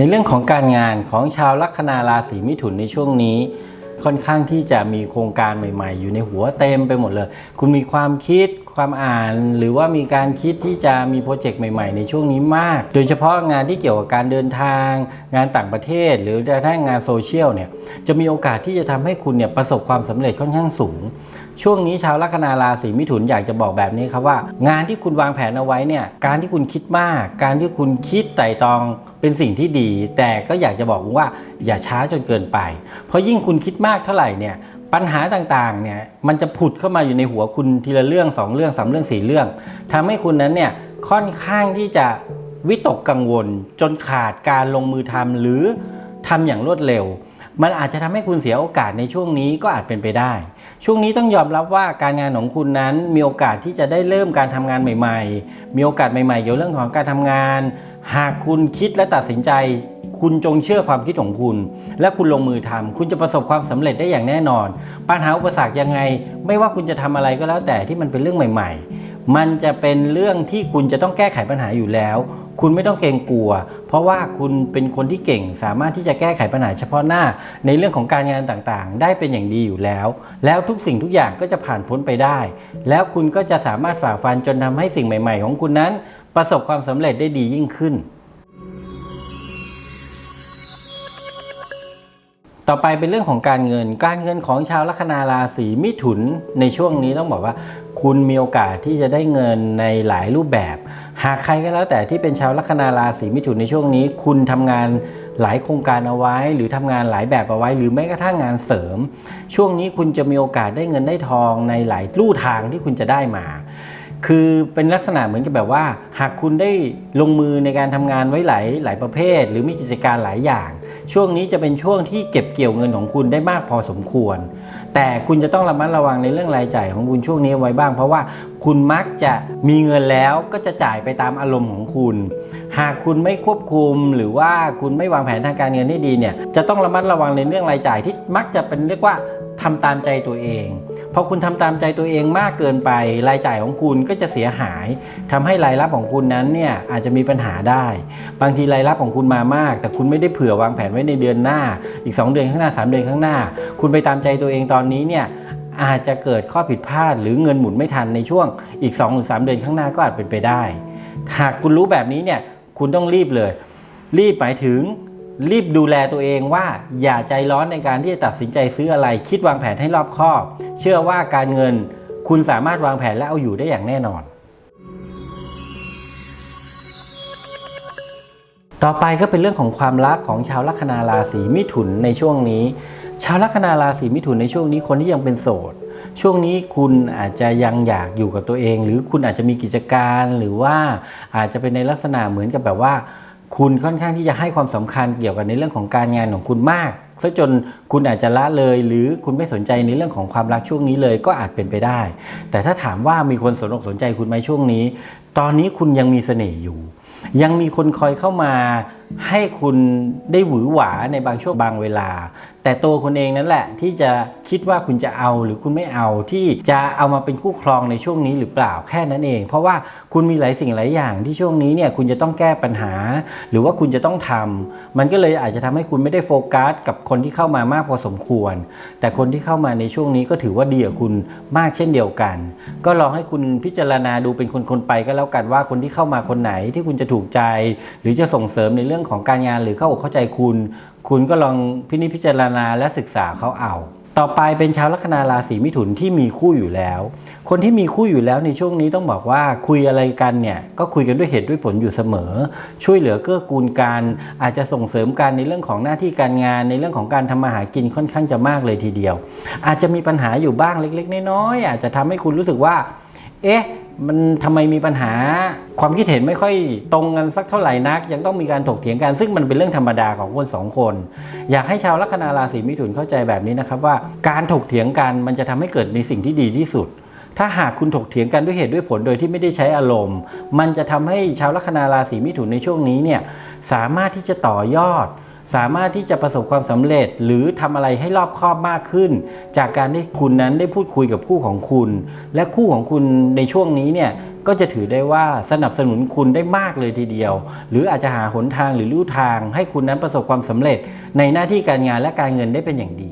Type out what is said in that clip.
ในเรื่องของการงานของชาวลัคนาราศีมิถุนในช่วงนี้ ค่อนข้างที่จะมีโครงการใหม่ ๆ อยู่ในหัวเต็มไปหมดเลย คุณมีความคิดความอ่าน หรือว่ามีการคิดที่จะมีโปรเจกต์ใหม่ ๆ ในช่วงนี้มาก โดยเฉพาะงานที่เกี่ยวกับการเดินทาง งานต่างประเทศ หรือแม้กระทั่งงานโซเชียลเนี่ยจะมีโอกาสที่จะทำให้คุณเนี่ยประสบความสำเร็จค่อนข้างสูง ช่วงนี้ชาวลัคนาราศีมิถุนอยากจะบอกแบบนี้ครับว่า งานที่คุณวางแผนเอาไว้เนี่ยการที่คุณคิดมาก การที่คุณคิดไต่ตองเป็นสิ่งที่ดี แต่ก็อยากจะบอกว่าอย่าช้าจนเกินไป เพราะยิ่งคุณคิดมากเท่าไหร่เนี่ยปัญหาต่างๆเนี่ยมันจะผุดเข้ามาอยู่ในหัวคุณทีละเรื่องสองเรื่องสามเรื่องสี่เรื่องทำให้คุณนั้นเนี่ยค่อนข้างที่จะวิตกกังวล จนขาดการลงมือทำหรือทำอย่างรวดเร็ว มันอาจจะทำให้คุณเสียโอกาสในช่วงนี้ก็อาจเป็นไปได้ ช่วงนี้ต้องยอมรับว่าการงานของคุณนั้นมีโอกาสที่จะได้เริ่มการทำงานใหม่ ๆ มีโอกาสใหม่ๆ เกี่ยวเรื่องของการทำงาน หากคุณคิดและตัดสินใจคุณจงเชื่อความคิดของคุณ และคุณลงมือทำคุณจะประสบความสำเร็จได้อย่างแน่นอน ปัญหาอุปสรรคยังไง ไม่ว่าคุณจะทำอะไรก็แล้วแต่ที่มันเป็นเรื่องใหม่ ๆ มันจะเป็นเรื่องที่คุณจะต้องแก้ไขปัญหาอยู่แล้ว คุณไม่ต้องเกรงกลัว เพราะว่าคุณเป็นคนที่เก่งสามารถที่จะแก้ไขปัญหาเฉพาะหน้า ในเรื่องของการงานต่างๆ ได้เป็นอย่างดีอยู่แล้ว แล้วทุกสิ่งทุกอย่างก็จะผ่านพ้นไปได้ แล้วคุณก็จะสามารถฝ่าฟันจนทำให้สิ่งใหม่ ๆ ของคุณนั้น ประสบความสำเร็จได้ดียิ่งขึ้น ต่อไปเป็นเรื่องของการเงิน การเงินของชาวลัคนาราศีมิถุนในช่วงนี้ต้องบอกว่า คุณมีโอกาสที่จะได้เงินในหลายรูปแบบ หากใครก็แล้วแต่ที่เป็นชาวลัคนาราศีมิถุนในช่วงนี้ คุณทำงานหลายโครงการเอาไว้ หรือทำงานหลายแบบเอาไว้ หรือแม้กระทั่งงานเสริม ช่วงนี้คุณจะมีโอกาสได้เงินได้ทองในหลายลู่ทางที่คุณจะได้มา คือเป็นลักษณะเหมือนกับแบบว่า หากคุณได้ลงมือในการทำงานไว้หลายหลายประเภท หรือมีกิจการหลายอย่าง ช่วงนี้จะเป็นช่วงที่เก็บเกี่ยวเงินของคุณได้มากพอสมควร แต่คุณจะต้องระมัดระวังในเรื่องรายจ่ายของคุณช่วงนี้ไว้บ้าง เพราะว่าคุณมักจะมีเงินแล้วก็จะจ่ายไปตามอารมณ์ของคุณ หากคุณไม่ควบคุมหรือว่าคุณไม่วางแผนทางการเงินให้ดีเนี่ยจะต้องระมัดระวังในเรื่องรายจ่ายที่มักจะเป็นเรียกว่าทำตามใจตัวเอง พอคุณทำตามใจตัวเองมากเกินไป รายจ่ายของคุณก็จะเสียหายทำให้รายรับของคุณนั้นเนี่ยอาจจะมีปัญหาได้ บางทีรายรับของคุณมามาก แต่คุณไม่ได้เผื่อวางแผนไว้ในเดือนหน้า อีก 2 เดือนข้างหน้า 3 เดือนข้างหน้า คุณไปตามใจตัวเองตอนนี้เนี่ยอาจจะเกิดข้อผิดพลาด หรือเงินหมุนไม่ทันในช่วงอีก2หรือ3เดือนข้างหน้าก็อาจเป็นไปได้ หากคุณรู้แบบนี้เนี่ยคุณต้องรีบเลย รีบหมายถึงรีบดูแลตัวเองว่าอย่าใจร้อนในการที่จะตัดสินใจซื้ออะไร คิดวางแผนให้รอบคอบ เชื่อว่าการเงินคุณสามารถวางแผนและเอาอยู่ได้อย่างแน่นอน ต่อไปก็เป็นเรื่องของความรักของชาวลัคนาราศีมิถุนในช่วงนี้ ชาวลัคนาราศีมิถุนในช่วงนี้คนที่ยังเป็นโสด ช่วงนี้คุณอาจจะยังอยากอยู่กับตัวเอง หรือคุณอาจจะมีกิจการหรือว่าอาจจะเป็นในลักษณะเหมือนกับแบบว่า คุณค่อนข้างที่จะให้ความสำคัญเกี่ยวกับในเรื่องของการงานของคุณมาก ซะจนคุณอาจจะละเลยหรือคุณไม่สนใจในเรื่องของความรักช่วงนี้เลยก็อาจเป็นไปได้ แต่ถ้าถามว่ามีคนสนอกสนใจคุณไหมช่วงนี้ ตอนนี้คุณยังมีเสน่ห์อยู่ ยังมีคนคอยเข้ามาให้คุณได้หวือหวาในบางช่วงบางเวลา แต่ตัวคุณเองนั่นแหละที่จะคิดว่าคุณจะเอาหรือคุณไม่เอาที่จะเอามาเป็นคู่ครองในช่วงนี้หรือเปล่าแค่นั้นเอง เพราะว่าคุณมีหลายสิ่งหลายอย่างที่ช่วงนี้เนี่ยคุณจะต้องแก้ปัญหา หรือว่าคุณจะต้องทำมันก็เลยอาจจะทำให้คุณไม่ได้โฟกัสกับคนที่เข้ามามากพอสมควร แต่คนที่เข้ามาในช่วงนี้ก็ถือว่าดีกับคุณมากเช่นเดียวกัน ก็ลองให้คุณพิจารณาดูเป็นคนๆไปก็แล้วกันว่าคนที่เข้ามาคนไหนที่คุณจะถูกใจ หรือจะส่งเสริมในเรื่องของการงานหรือเข้าอกเข้าใจคุณ คุณก็ลองพินิจพิจารณาและศึกษาเขาเอา ต่อไปเป็นชาวลัคนาราศีมิถุนที่มีคู่อยู่แล้ว คนที่มีคู่อยู่แล้วในช่วงนี้ต้องบอกว่าคุยอะไรกันเนี่ยก็คุยกันด้วยเหตุด้วยผลอยู่เสมอ ช่วยเหลือเกื้อกูลกันอาจจะส่งเสริมกันในเรื่องของหน้าที่การงาน ในเรื่องของการทำมาหากินค่อนข้างจะมากเลยทีเดียว อาจจะมีปัญหาอยู่บ้างเล็ก ๆ น้อยๆอาจจะทำให้คุณรู้สึกว่า เอ๊ะ มันทำไมมีปัญหา ความคิดเห็นไม่ค่อยตรงกันสักเท่าไหร่นัก ยังต้องมีการถกเถียงกัน ซึ่งมันเป็นเรื่องธรรมดาของคนสองคน อยากให้ชาวลัคนาราศีมิถุนเข้าใจแบบนี้นะครับว่าการถกเถียงกันมันจะทำให้เกิดในสิ่งที่ดีที่สุดถ้าหากคุณถกเถียงกันด้วยเหตุด้วยผลโดยที่ไม่ได้ใช้อารมณ์ มันจะทำให้ชาวลัคนาราศีมิถุนในช่วงนี้เนี่ยสามารถที่จะต่อยอด สามารถที่จะประสบความสำเร็จ หรือทำอะไรให้รอบคอบมากขึ้น จากการที่คุณนั้นได้พูดคุยกับคู่ของคุณ และคู่ของคุณในช่วงนี้เนี่ยก็จะถือได้ว่าสนับสนุนคุณได้มากเลยทีเดียว หรืออาจจะหาหนทางหรือลู่ทาง ให้คุณนั้นประสบความสำเร็จ ในหน้าที่การงานและการเงินได้เป็นอย่างดี